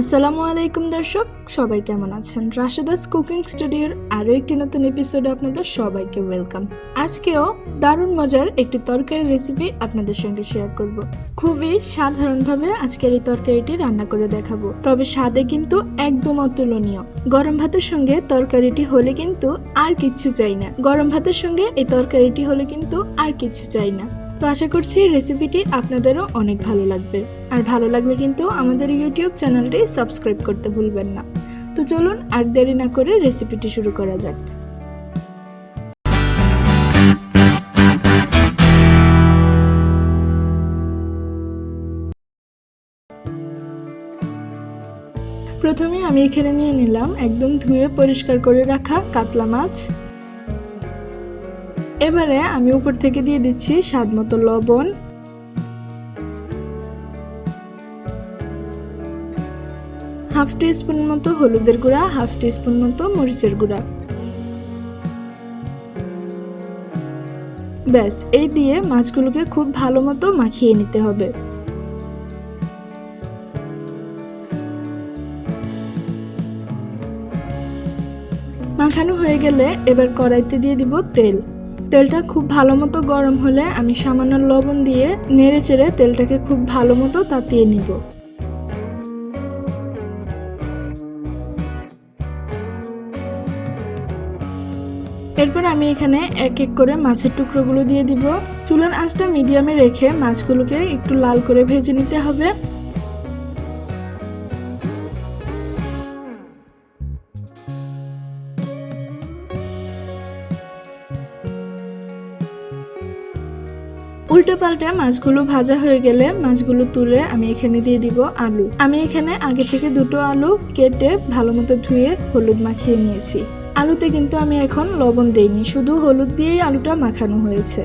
আসসালামু আলাইকুম দর্শক, সবাই কেমন আছেন? রাশেদাস কুকিং স্টুডিওর আরও একটি নতুন এপিসোডে আপনাদের সবাইকে ওয়েলকাম আজকেও দারুণ মজার একটি তরকারি রেসিপি আপনাদের সঙ্গে শেয়ার করব। খুবই সাধারণভাবে আজকের এই তরকারিটি রান্না করে দেখাবো। তবে স্বাদে কিন্তু একদম অতুলনীয়। গরম ভাতের সঙ্গে তরকারিটি হলে কিন্তু আর কিচ্ছু চাই না। গরম ভাতের সঙ্গে এই তরকারিটি হলে কিন্তু আর কিচ্ছু চাই না। তো আশা করছি রেসিপিটি আপনাদেরও অনেক ভালো লাগবে। আর ভালো লাগলে কিন্তু আমাদের ইউটিউব চ্যানেলটি সাবস্ক্রাইব করতে ভুলবেন না। তো চলুন আর দেরি না করে রেসিপিটি শুরু করা যাক। প্রথমে আমি এখানে নিয়ে নিলাম একদম ধুয়ে পরিষ্কার করে রাখা কাতলা মাছ। এবারে আমি উপর থেকে দিয়ে দিচ্ছি স্বাদ মতো লবণ। হাফ টি স্পুন মতো হলুদের গুঁড়া, হাফ টি স্পুন মতো মরিচের গুঁড়া। ব্যাস, এই দিয়ে মাছগুলোকে খুব ভালো মতো মাখিয়ে নিতে হবে। মাখানো হয়ে গেলে এবার কড়াইতে দিয়ে দিব তেল। তেলটা খুব ভালো মতো গরম হলে আমি সামান্য লবণ দিয়ে নেড়ে চেড়ে তেলটাকে খুব ভালো মতো তাতিয়ে নিব। এরপর আমি এখানে এক এক করে মাছের টুকরোগুলো দিয়ে দিব। চুলার আঁচটা মিডিয়ামে রেখে মাছগুলোকে একটু লাল করে ভেজে নিতে হবে। উল্টে পাল্টে মাছগুলো ভাজা হয়ে গেলে মাছগুলো তুলে আমি এখানে দিয়ে দিব আলু। আমি এখানে আগে থেকে দুটো আলু কেটে ভালো মতো ধুয়ে হলুদ মাখিয়ে নিয়েছি। আলুতে কিন্তু আমি এখন লবণ দেইনি, শুধু হলুদ দিয়েই আলুটা মাখানো হয়েছে।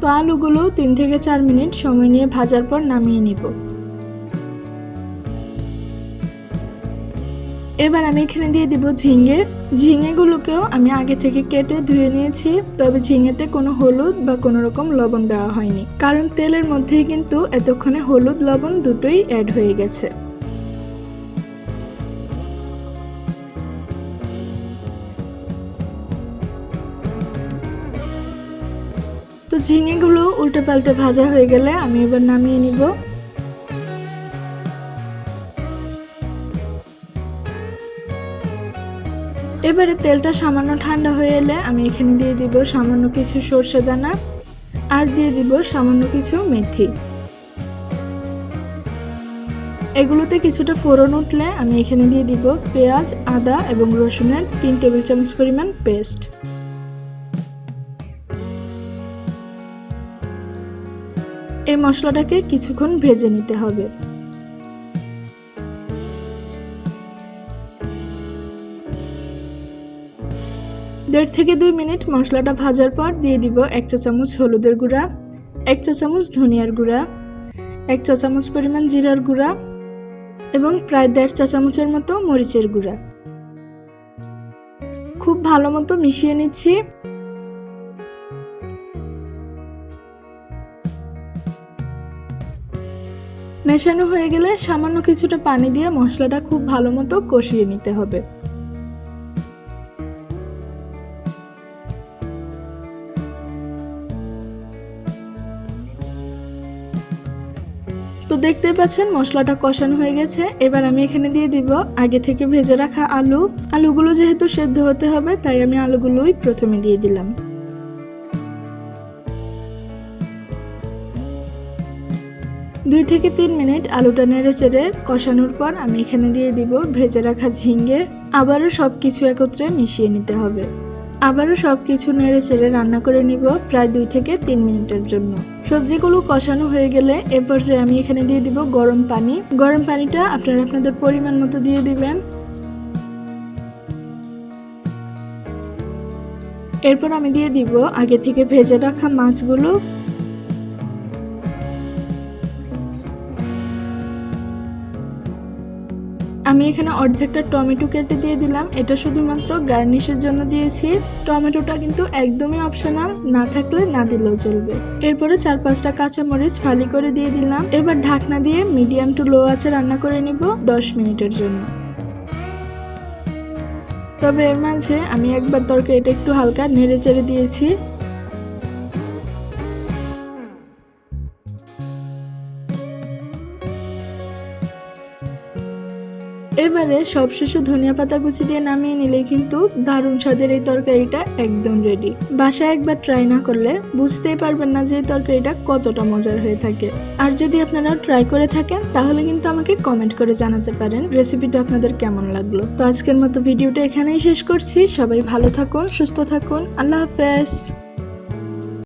তো আলুগুলো তিন থেকে চার মিনিট সময় নিয়ে ভাজার পর নামিয়ে নিব। এবার আমি এখানে দিয়ে দিব ঝিঙে। ঝিঙেগুলোকেও আমি আগে থেকে কেটে ধুয়ে নিয়েছি, তবে ঝিঙেতে কোনো হলুদ বা কোনো রকম লবণ দেওয়া হয়নি। কারণ তেলের মধ্যেই কিন্তু এতক্ষণে হলুদ লবণ দুটোই অ্যাড হয়ে গেছে। তো ঝিঙেগুলো উল্টে পাল্টে ভাজা হয়ে গেলে আমি এবার নামিয়ে নিব। এবারে তেলটা সামান্য ঠান্ডা হয়ে এলে আমি এখানে দিয়ে দিব সামান্য কিছু সর্ষে দানা আর দিয়ে দিব সামান্য কিছু মেথি। এগুলোতে কিছুটা ফোড়ন উঠলে আমি এখানে দিয়ে দিব পেঁয়াজ, আদা এবং রসুনের তিন টেবিল চামচ পরিমাণ পেস্ট। এই মশলাটাকে কিছুক্ষণ ভেজে নিতে হবে। দেড় থেকে দুই মিনিট মশলাটা ভাজার পর দিয়ে দিব এক চা চামচ হলুদের গুঁড়া, এক চা চামচ ধনিয়ার গুঁড়া, এক চা চামচ পরিমাণ জিরার গুঁড়া এবং প্রায় দেড় চা চামচের মতো মরিচের গুঁড়া। খুব ভালো মতো মিশিয়ে নিচ্ছি। মেশানো হয়ে গেলে সামান্য কিছুটা পানি দিয়ে মশলাটা খুব ভালো মতো কষিয়ে নিতে হবে। তো দেখতে পাচ্ছেন মশলাটা কষানো হয়ে গেছে। এবার আমি এখানে দিয়ে দিব আগে থেকে ভেজে রাখা আলু। আলুগুলো যেহেতু সেদ্ধ হতে হবে, তাই আমি আলুগুলোই প্রথমে দিয়ে দিলাম। দুই থেকে তিন মিনিট আলুটা নেড়ে চেড়ে কষানোর পর আমি এখানে দিয়ে দিব ভেজে রাখা ঝিঙ্গে। আবারও সব কিছু একত্রে মিশিয়ে নিতে হবে। আবারও সব কিছু নেড়ে চেড়ে রান্না করে নিব প্রায় দুই থেকে তিন মিনিটের জন্য। সবজিগুলো কষানো হয়ে গেলে এরপর যে আমি এখানে দিয়ে দিব গরম পানি। গরম পানিটা আপনারা আপনাদের পরিমাণ মতো দিয়ে দিবেন। এরপর আমি দিয়ে দিব আগে থেকে ভেজে রাখা মাছগুলো। আমি এখানে অর্ধেকটা টমেটো কেটে দিয়ে দিলাম। এটা শুধুমাত্র গার্নিশের জন্য দিয়েছি। টমেটোটা কিন্তু একদমই অপশনাল, না থাকলে না দিলেও চলবে। এরপরে চার পাঁচটা কাঁচামরিচ ফালি করে দিয়ে দিলাম। এবার ঢাকনা দিয়ে মিডিয়াম টু লো আছে রান্না করে নিব দশ মিনিটের জন্য। তবে এর মাঝে আমি একবার তরকারিটা একটু হালকা নেড়ে চেড়ে দিয়েছি। এবারে সবশেষে ধনিয়া পাতা কুচি দিয়ে নামিয়ে নিলে কিন্তু দারুণ স্বাদের এই তরকারিটা একদম রেডি বাসায় একবার ট্রাই না করলে বুঝতেই পারবেন না যে এই তরকারিটা কতটা মজার হয়ে থাকে। আর যদি আপনারাও ট্রাই করে থাকেন, তাহলে কিন্তু আমাকে কমেন্ট করে জানাতে পারেন রেসিপিটা আপনাদের কেমন লাগল। তো আজকের মতো ভিডিওটা এখানেই শেষ করছি। সবাই ভালো থাকুন, সুস্থ থাকুন। আল্লাহ হাফেজ।